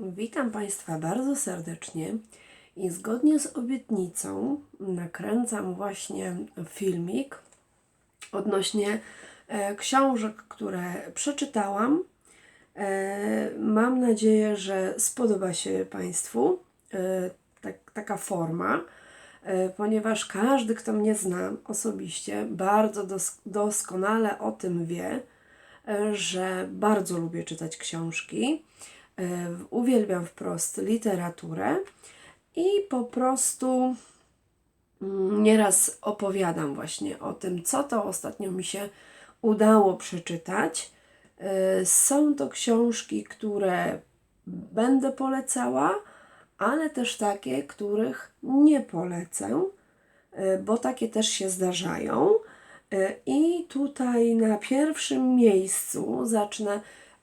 Witam Państwa bardzo serdecznie i zgodnie z obietnicą nakręcam właśnie filmik odnośnie e, książek, które przeczytałam. E, mam nadzieję, że spodoba się Państwu e, tak, taka forma, ponieważ każdy, kto mnie zna osobiście, bardzo dos- doskonale o tym wie, że bardzo lubię czytać książki. Uwielbiam wprost literaturę i po prostu mm, nieraz opowiadam właśnie o tym, co to ostatnio mi się udało przeczytać. E, Są to książki, które będę polecała, ale też takie, których nie polecę, e, bo takie też się zdarzają. E, I tutaj na pierwszym miejscu zacznę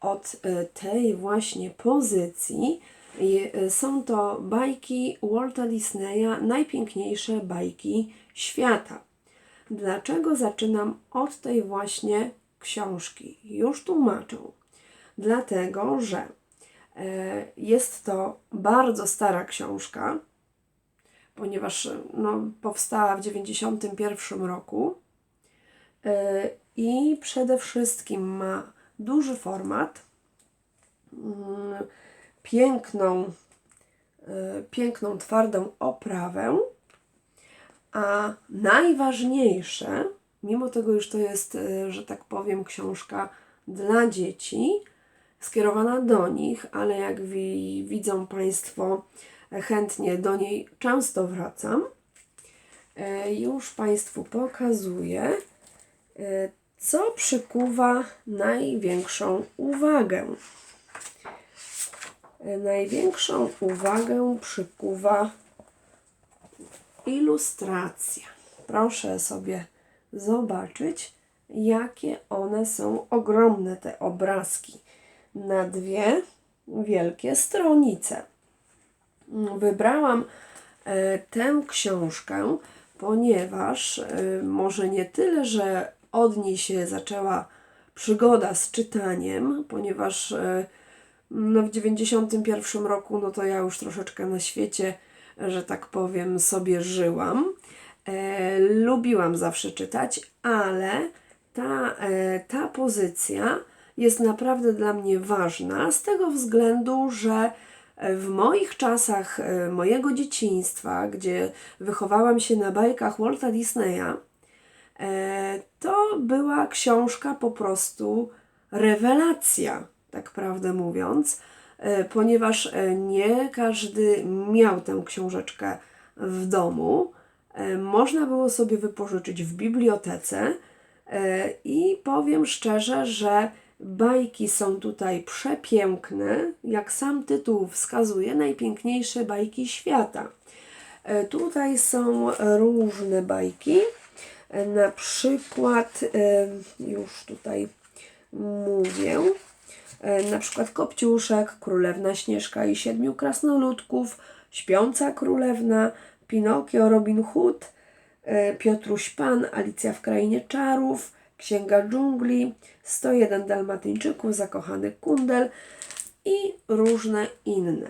od e, tej właśnie pozycji. E, Są to bajki Walta Disneya, najpiękniejsze bajki świata. Dlaczego zaczynam od tej właśnie książki? Już tłumaczę. Dlatego, że e, jest to bardzo stara książka, ponieważ no, powstała w 1991 roku i przede wszystkim ma duży format, mm, piękną, e, piękną, twardą oprawę, a najważniejsze, mimo tego, już to jest, e, że tak powiem, książka dla dzieci, skierowana do nich, ale jak wi- widzą Państwo, e, chętnie do niej często wracam. Już Państwu pokazuję, co przykuwa największą uwagę. Największą uwagę przykuwa ilustracja. Proszę sobie zobaczyć, jakie one są ogromne, te obrazki, na dwie wielkie stronice. Wybrałam e, tę książkę, ponieważ e, może nie tyle, że od niej się zaczęła przygoda z czytaniem, ponieważ e, no, w 91 roku, no to ja już troszeczkę na świecie, że tak powiem, sobie żyłam. E, lubiłam zawsze czytać, ale ta, e, ta pozycja jest naprawdę dla mnie ważna z tego względu, że w moich czasach e, mojego dzieciństwa, gdzie wychowałam się na bajkach Walta Disneya, e, to była książka po prostu rewelacja, tak prawdę mówiąc, e, ponieważ e, nie każdy miał tę książeczkę w domu. E, Można było sobie wypożyczyć w bibliotece e, i powiem szczerze, że bajki są tutaj przepiękne, jak sam tytuł wskazuje, najpiękniejsze bajki świata. E, Tutaj są różne bajki. Na przykład, już tutaj mówię, e, na przykład Kopciuszek, Królewna Śnieżka i Siedmiu Krasnoludków, Śpiąca Królewna, Pinokio, Robin Hood, e, Piotruś Pan, Alicja w Krainie Czarów, Księga Dżungli, 101 Dalmatyńczyków, Zakochany Kundel i różne inne.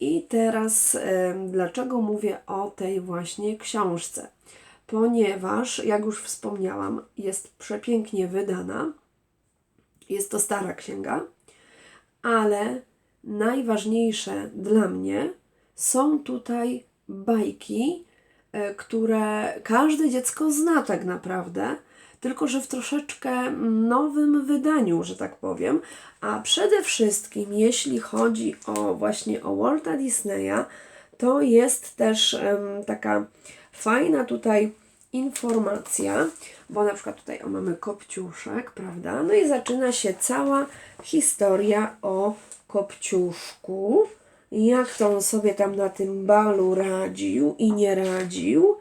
I teraz dlaczego mówię o tej właśnie książce? Ponieważ, jak już wspomniałam, jest przepięknie wydana. Jest to stara księga, ale najważniejsze dla mnie są tutaj bajki, e, które każde dziecko zna tak naprawdę, tylko że w troszeczkę nowym wydaniu, że tak powiem. A przede wszystkim, jeśli chodzi o właśnie o Walta Disneya, to jest też em, taka fajna tutaj informacja, bo na przykład tutaj o, mamy Kopciuszek, prawda? No i zaczyna się cała historia o Kopciuszku, jak to on sobie tam na tym balu radził i nie radził,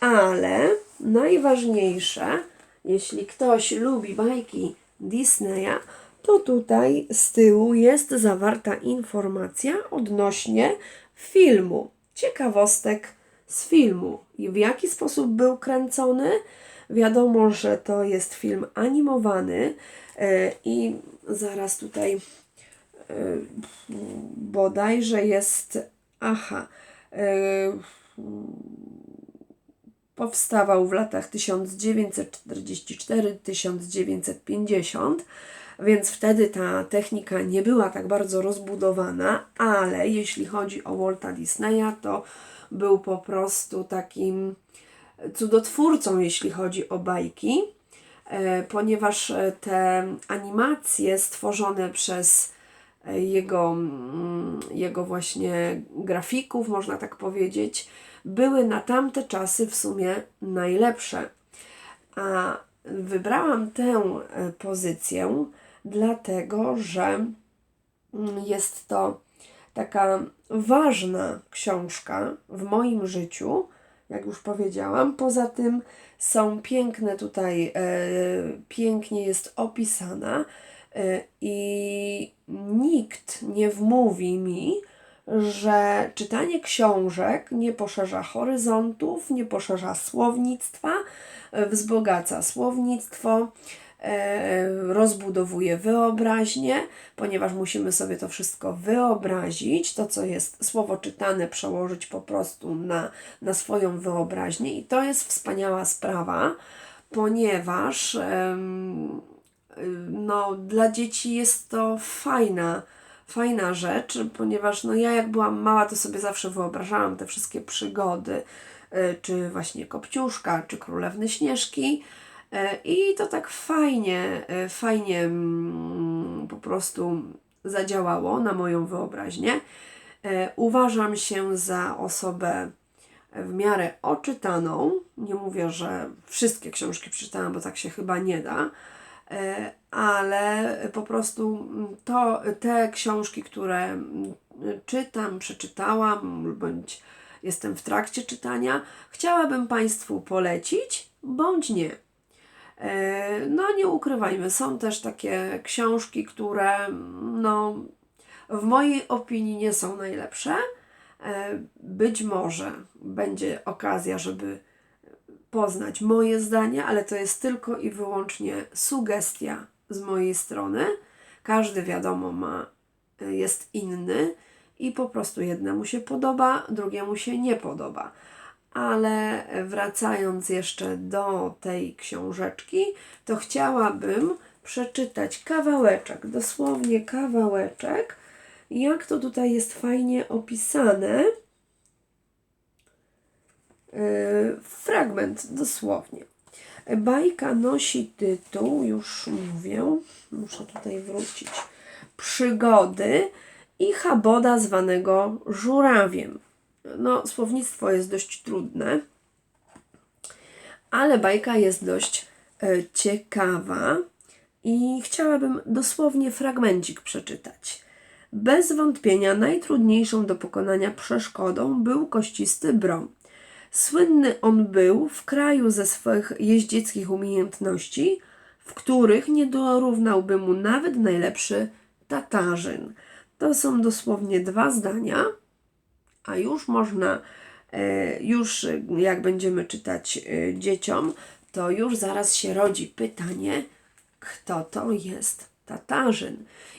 ale najważniejsze, jeśli ktoś lubi bajki Disneya, to tutaj z tyłu jest zawarta informacja odnośnie filmu. Ciekawostek z filmu i w jaki sposób był kręcony. Wiadomo, że to jest film animowany e, i zaraz tutaj bodajże jest, aha, y, powstawał w latach 1944-1950, więc wtedy ta technika nie była tak bardzo rozbudowana, ale jeśli chodzi o Walta Disneya, to był po prostu takim cudotwórcą, jeśli chodzi o bajki, e, ponieważ te animacje stworzone przez e, jego, mm, jego właśnie grafików, można tak powiedzieć, były na tamte czasy w sumie najlepsze. A wybrałam tę pozycję dlatego, że mm, jest to taka ważna książka w moim życiu, jak już powiedziałam. Poza tym są piękne tutaj, e, pięknie jest opisana e, i nikt nie wmówi mi, że czytanie książek nie poszerza horyzontów, nie poszerza słownictwa, e, wzbogaca słownictwo, E, rozbudowuje wyobraźnię, ponieważ musimy sobie to wszystko wyobrazić, to co jest słowo czytane, przełożyć po prostu na, na swoją wyobraźnię, i to jest wspaniała sprawa, ponieważ no, dla dzieci jest to fajna, fajna rzecz, ponieważ no, ja jak byłam mała, to sobie zawsze wyobrażałam te wszystkie przygody, e, czy właśnie Kopciuszka, czy Królewny Śnieżki, E, I to tak fajnie, e, fajnie mm, po prostu zadziałało na moją wyobraźnię. Uważam się za osobę w miarę oczytaną. Nie mówię, że wszystkie książki przeczytałam, bo tak się chyba nie da, ale po prostu to, te książki, które czytam, przeczytałam, bądź jestem w trakcie czytania, chciałabym Państwu polecić, bądź nie. E, no nie ukrywajmy, są też takie książki, które no, w mojej opinii nie są najlepsze. E, być może będzie okazja, żeby poznać moje zdanie, ale to jest tylko i wyłącznie sugestia z mojej strony. Każdy wiadomo ma, jest inny i po prostu jednemu się podoba, drugiemu się nie podoba ale wracając jeszcze do tej książeczki, to chciałabym przeczytać kawałeczek, dosłownie kawałeczek, jak to tutaj jest fajnie opisane. Yy, fragment dosłownie. Bajka nosi tytuł, już mówię, muszę tutaj wrócić. Przygody i haboda zwanego żurawiem. No, słownictwo jest dość trudne, ale bajka jest dość e, ciekawa i chciałabym dosłownie fragmencik przeczytać. Bez wątpienia najtrudniejszą do pokonania przeszkodą był kościsty brom. Słynny on był w kraju ze swych jeździeckich umiejętności, w których nie dorównałby mu nawet najlepszy Tatarzyn. To są dosłownie dwa zdania, a już można, e, już jak będziemy czytać e, dzieciom, to już zaraz się rodzi pytanie, kto to jest Tatarzyn.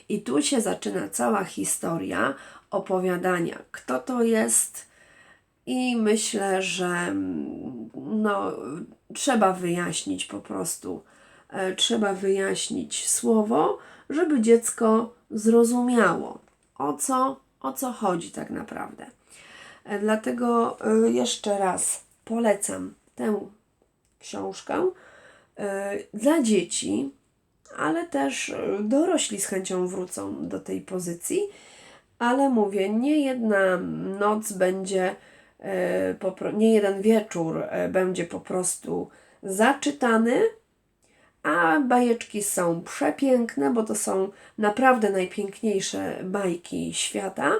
I tu się zaczyna cała historia opowiadania, kto to jest. I myślę, że mm, no, trzeba wyjaśnić po prostu, e, trzeba wyjaśnić słowo, żeby dziecko zrozumiało, o co, o co chodzi tak naprawdę. E, dlatego e, jeszcze raz polecam tę książkę dla dzieci, ale też dorośli z chęcią wrócą do tej pozycji. Ale mówię, nie jedna noc będzie, nie jeden wieczór będzie po prostu zaczytany, a bajeczki są przepiękne, bo to są naprawdę najpiękniejsze bajki świata.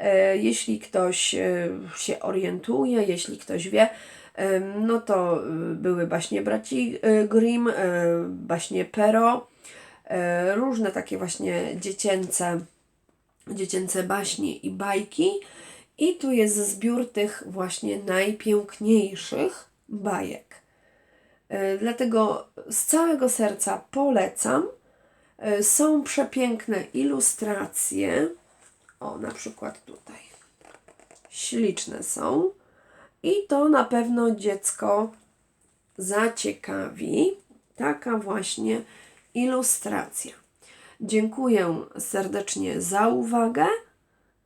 E, jeśli ktoś e, się orientuje, jeśli ktoś wie, e, no to były baśnie braci Grimm, baśnie Pero, różne takie właśnie dziecięce, dziecięce baśnie i bajki. I tu jest zbiór tych właśnie najpiękniejszych bajek. Dlatego z całego serca polecam. E, Są przepiękne ilustracje. O, na przykład tutaj. Śliczne są. I to na pewno dziecko zaciekawi. Taka właśnie ilustracja. Dziękuję serdecznie za uwagę.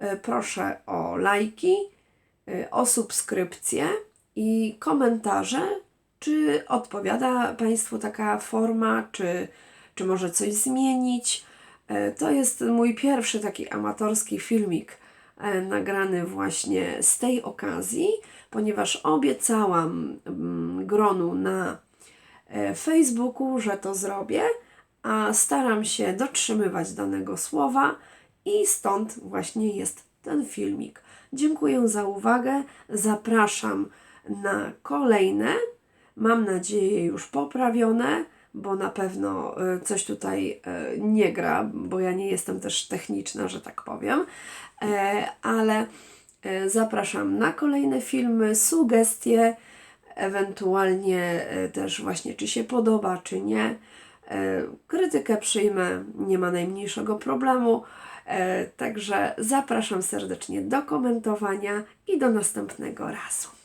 E, Proszę o lajki, e, o subskrypcję i komentarze, czy odpowiada Państwu taka forma, czy, czy może coś zmienić. E, To jest mój pierwszy taki amatorski filmik nagrany właśnie z tej okazji, ponieważ obiecałam mm, gronu na Facebooku, że to zrobię, a staram się dotrzymywać danego słowa i stąd właśnie jest ten filmik. Dziękuję za uwagę, zapraszam na kolejne, mam nadzieję już poprawione, bo na pewno e, coś tutaj e, nie gra, bo ja nie jestem też techniczna, że tak powiem, E, ale zapraszam na kolejne filmy, sugestie, ewentualnie też właśnie czy się podoba, czy nie. Krytykę przyjmę, nie ma najmniejszego problemu. E, Także zapraszam serdecznie do komentowania i do następnego razu.